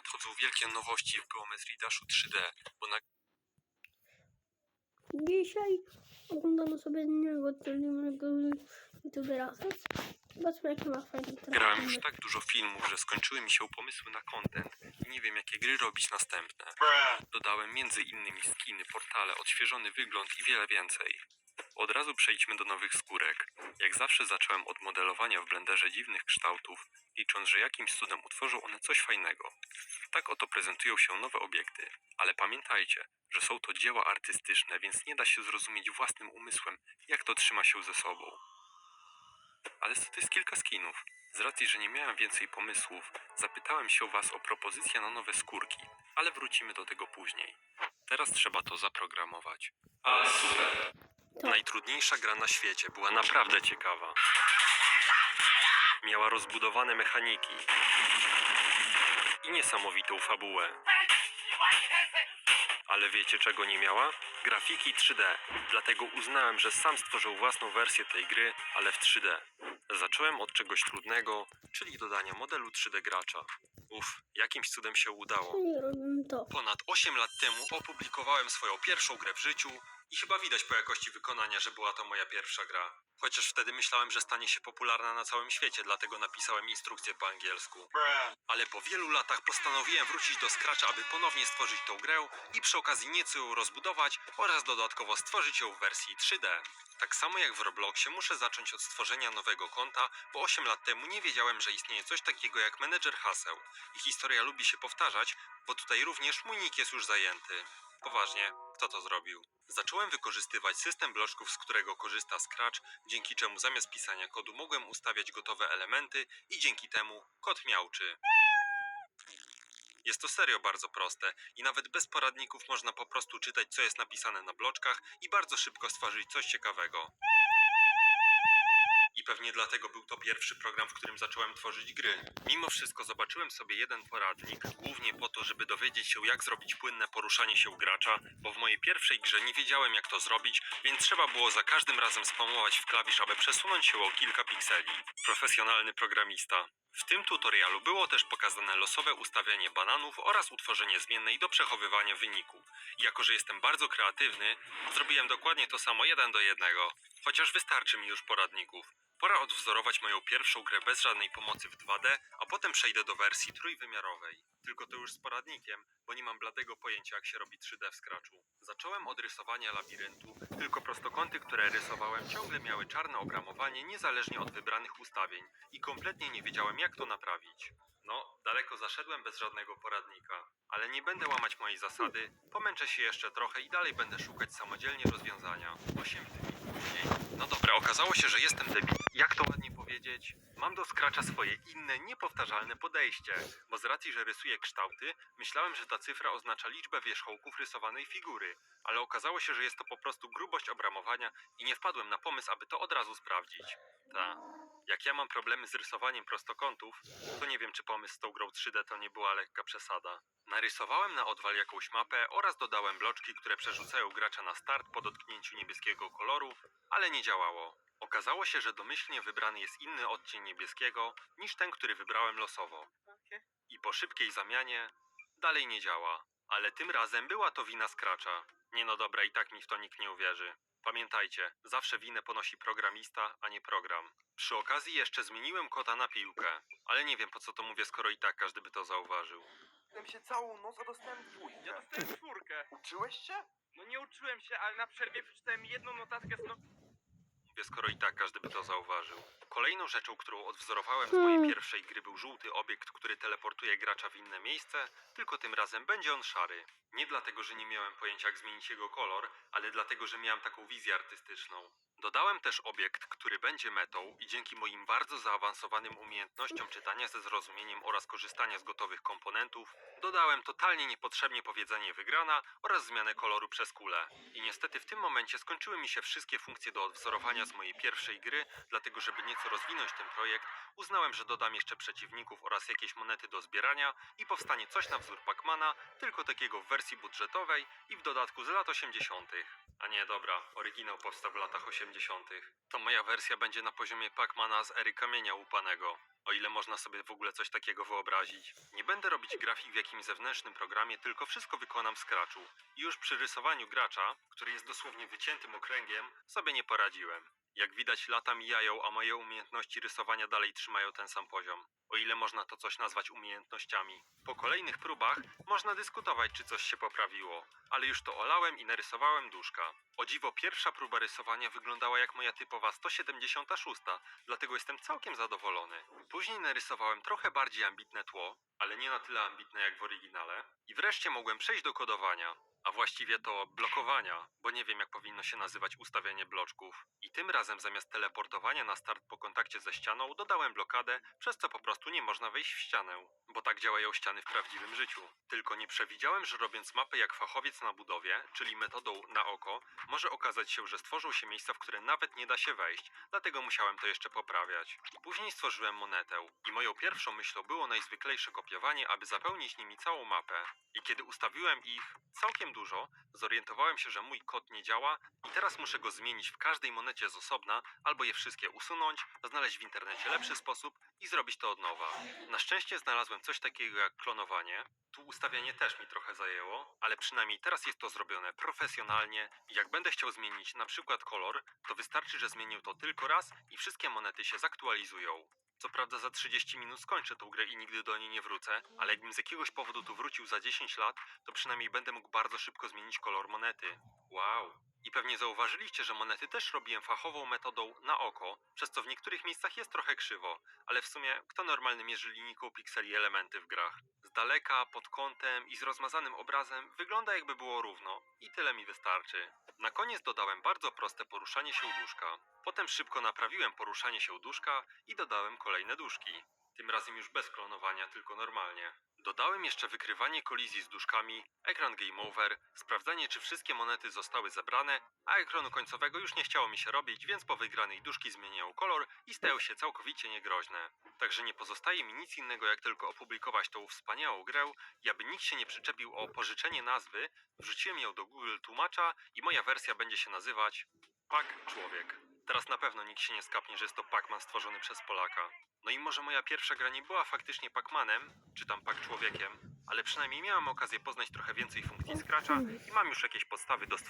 Nadchodzą wielkie nowości w Geometry Dashu 3D, bo na Dzisiaj oglądamy sobie innego innego youtubera. Zobaczmy jakie ma fajne grałem już tak dużo filmów, że skończyły mi się pomysły na content i nie wiem jakie gry robić następne. Dodałem między innymi skiny, portale, odświeżony wygląd i wiele więcej. Od razu przejdźmy do nowych skórek. Jak zawsze zacząłem od modelowania w blenderze dziwnych kształtów, licząc, że jakimś cudem utworzą one coś fajnego. Tak oto prezentują się nowe obiekty, ale pamiętajcie, że są to dzieła artystyczne, więc nie da się zrozumieć własnym umysłem, jak to trzyma się ze sobą. Ale to jest kilka skinów. Z racji, że nie miałem więcej pomysłów, zapytałem się Was o propozycje na nowe skórki, ale wrócimy do tego później. Teraz trzeba to zaprogramować. Ale super! Tak. Najtrudniejsza gra na świecie była naprawdę ciekawa. Miała rozbudowane mechaniki i niesamowitą fabułę. Ale wiecie czego nie miała? Grafiki 3D. Dlatego uznałem, że sam stworzył własną wersję tej gry, ale w 3D. Zacząłem od czegoś trudnego, czyli dodania modelu 3D gracza. Uff, jakimś cudem się udało. To. Ponad 8 lat temu opublikowałem swoją pierwszą grę w życiu i chyba widać po jakości wykonania, że była to moja pierwsza gra. Chociaż wtedy myślałem, że stanie się popularna na całym świecie, dlatego napisałem instrukcję po angielsku. Ale po wielu latach postanowiłem wrócić do Scratcha, aby ponownie stworzyć tą grę i przy okazji nieco ją rozbudować oraz dodatkowo stworzyć ją w wersji 3D. Tak samo jak w Robloxie muszę zacząć od stworzenia nowego konta, bo 8 lat temu nie wiedziałem, że istnieje coś takiego jak menedżer haseł. I historia lubi się powtarzać, bo tutaj również mój nick jest już zajęty. Poważnie, kto to zrobił? Zacząłem wykorzystywać system bloczków, z którego korzysta Scratch, dzięki czemu zamiast pisania kodu mogłem ustawiać gotowe elementy i dzięki temu kod miałczy. Jest to serio bardzo proste i nawet bez poradników można po prostu czytać co jest napisane na bloczkach i bardzo szybko stworzyć coś ciekawego. Pewnie dlatego był to pierwszy program, w którym zacząłem tworzyć gry. Mimo wszystko zobaczyłem sobie jeden poradnik, głównie po to, żeby dowiedzieć się, jak zrobić płynne poruszanie się gracza, bo w mojej pierwszej grze nie wiedziałem, jak to zrobić, więc trzeba było za każdym razem spamować w klawisz, aby przesunąć się o kilka pikseli. Profesjonalny programista. W tym tutorialu było też pokazane losowe ustawianie bananów oraz utworzenie zmiennej do przechowywania wyniku. Jako, że jestem bardzo kreatywny, zrobiłem dokładnie to samo jeden do jednego. Chociaż wystarczy mi już poradników. Pora odwzorować moją pierwszą grę bez żadnej pomocy w 2D, a potem przejdę do wersji trójwymiarowej. Tylko to już z poradnikiem, bo nie mam bladego pojęcia jak się robi 3D w Scratchu. Zacząłem od rysowania labiryntu, tylko prostokąty, które rysowałem ciągle miały czarne obramowanie niezależnie od wybranych ustawień i kompletnie nie wiedziałem jak to naprawić. No, daleko zaszedłem bez żadnego poradnika. Ale nie będę łamać mojej zasady, pomęczę się jeszcze trochę i dalej będę szukać samodzielnie rozwiązania. 8 dni później. No dobra, okazało się, że jestem debil. Jak to ładnie powiedzieć? Mam do Scratcha swoje inne, niepowtarzalne podejście. Bo z racji, że rysuję kształty, myślałem, że ta cyfra oznacza liczbę wierzchołków rysowanej figury. Ale okazało się, że jest to po prostu grubość obramowania i nie wpadłem na pomysł, aby to od razu sprawdzić. Ta. Jak ja mam problemy z rysowaniem prostokątów, to nie wiem, czy pomysł z tą grą 3D to nie była lekka przesada. Narysowałem na odwal jakąś mapę oraz dodałem bloczki, które przerzucają gracza na start po dotknięciu niebieskiego koloru, ale nie działało. Okazało się, że domyślnie wybrany jest inny odcień niebieskiego niż ten, który wybrałem losowo. I po szybkiej zamianie dalej nie działa. Ale tym razem była to wina Scratcha. Nie no dobra, i tak mi w to nikt nie uwierzy. Pamiętajcie, zawsze winę ponosi programista, a nie program. Przy okazji jeszcze zmieniłem kota na piłkę, ale nie wiem po co to mówię, skoro i tak każdy by to zauważył. Uczyłem się całą noc, a dostałem dwójkę. Ja dostałem czwórkę. Uczyłeś się? No nie uczyłem się, ale na przerwie przeczytałem jedną notatkę z no... Mówię, skoro i tak każdy by to zauważył. Kolejną rzeczą, którą odwzorowałem z mojej pierwszej gry był żółty obiekt, który teleportuje gracza w inne miejsce, tylko tym razem będzie on szary. Nie dlatego, że nie miałem pojęcia jak zmienić jego kolor, ale dlatego, że miałem taką wizję artystyczną. Dodałem też obiekt, który będzie metą i dzięki moim bardzo zaawansowanym umiejętnościom czytania ze zrozumieniem oraz korzystania z gotowych komponentów, dodałem totalnie niepotrzebnie powiedzenie wygrana oraz zmianę koloru przez kulę. I niestety w tym momencie skończyły mi się wszystkie funkcje do odwzorowania z mojej pierwszej gry, dlatego żeby nieco rozwinąć ten projekt, uznałem, że dodam jeszcze przeciwników oraz jakieś monety do zbierania i powstanie coś na wzór Pacmana, tylko takiego w wersji budżetowej i w dodatku z lat 80. A nie, dobra, oryginał powstał w latach 80. 80. To moja wersja będzie na poziomie Pacmana z ery kamienia łupanego. O ile można sobie w ogóle coś takiego wyobrazić. Nie będę robić grafik w jakimś zewnętrznym programie, tylko wszystko wykonam w Scratchu. I już przy rysowaniu gracza, który jest dosłownie wyciętym okręgiem, sobie nie poradziłem. Jak widać, lata mijają, a moje umiejętności rysowania dalej trzymają ten sam poziom. O ile można to coś nazwać umiejętnościami. Po kolejnych próbach można dyskutować, czy coś się poprawiło, ale już to olałem i narysowałem duszka. O dziwo, pierwsza próba rysowania wyglądała jak moja typowa 176, dlatego jestem całkiem zadowolony. Później narysowałem trochę bardziej ambitne tło, ale nie na tyle ambitne jak w oryginale. I wreszcie mogłem przejść do kodowania. A właściwie to blokowania, bo nie wiem jak powinno się nazywać ustawianie bloczków. I tym razem zamiast teleportowania na start po kontakcie ze ścianą dodałem blokadę, przez co po prostu nie można wejść w ścianę. Bo tak działają ściany w prawdziwym życiu. Tylko nie przewidziałem, że robiąc mapę jak fachowiec na budowie, czyli metodą na oko, może okazać się, że stworzą się miejsca, w które nawet nie da się wejść, dlatego musiałem to jeszcze poprawiać. Później stworzyłem monetę i moją pierwszą myślą było najzwyklejsze kopiowanie, aby zapełnić nimi całą mapę. I kiedy ustawiłem ich całkiem dużo, zorientowałem się, że mój kod nie działa i teraz muszę go zmienić w każdej monecie z osobna, albo je wszystkie usunąć, znaleźć w internecie lepszy sposób i zrobić to od nowa. Na szczęście znalazłem coś takiego jak klonowanie. Tu ustawianie też mi trochę zajęło, ale przynajmniej teraz jest to zrobione profesjonalnie jak będę chciał zmienić na przykład kolor, to wystarczy, że zmienię to tylko raz i wszystkie monety się zaktualizują. Co prawda za 30 minut skończę tą grę i nigdy do niej nie wrócę, ale jakbym z jakiegoś powodu tu wrócił za 10 lat, to przynajmniej będę mógł bardzo szybko zmienić kolor monety. Wow. I pewnie zauważyliście, że monety też robiłem fachową metodą na oko, przez co w niektórych miejscach jest trochę krzywo, ale w sumie kto normalny mierzy linijką pikseli elementy w grach? Z daleka, pod kątem i z rozmazanym obrazem wygląda jakby było równo i tyle mi wystarczy. Na koniec dodałem bardzo proste poruszanie się duszka. Potem szybko naprawiłem poruszanie się duszka i dodałem kolejne duszki. Tym razem już bez klonowania, tylko normalnie. Dodałem jeszcze wykrywanie kolizji z duszkami, ekran game over, sprawdzanie czy wszystkie monety zostały zebrane, a ekranu końcowego już nie chciało mi się robić, więc po wygranej duszki zmieniają kolor i stają się całkowicie niegroźne. Także nie pozostaje mi nic innego jak tylko opublikować tą wspaniałą grę i aby nikt się nie przyczepił o pożyczenie nazwy, wrzuciłem ją do Google Tłumacza i moja wersja będzie się nazywać Pack Człowiek. Teraz na pewno nikt się nie skapnie, że jest to Pac-Man stworzony przez Polaka. No i może moja pierwsza gra nie była faktycznie Pac-Manem, czy tam Pac-Człowiekiem, ale przynajmniej miałem okazję poznać trochę więcej funkcji Scratcha i mam już jakieś podstawy do stworzenia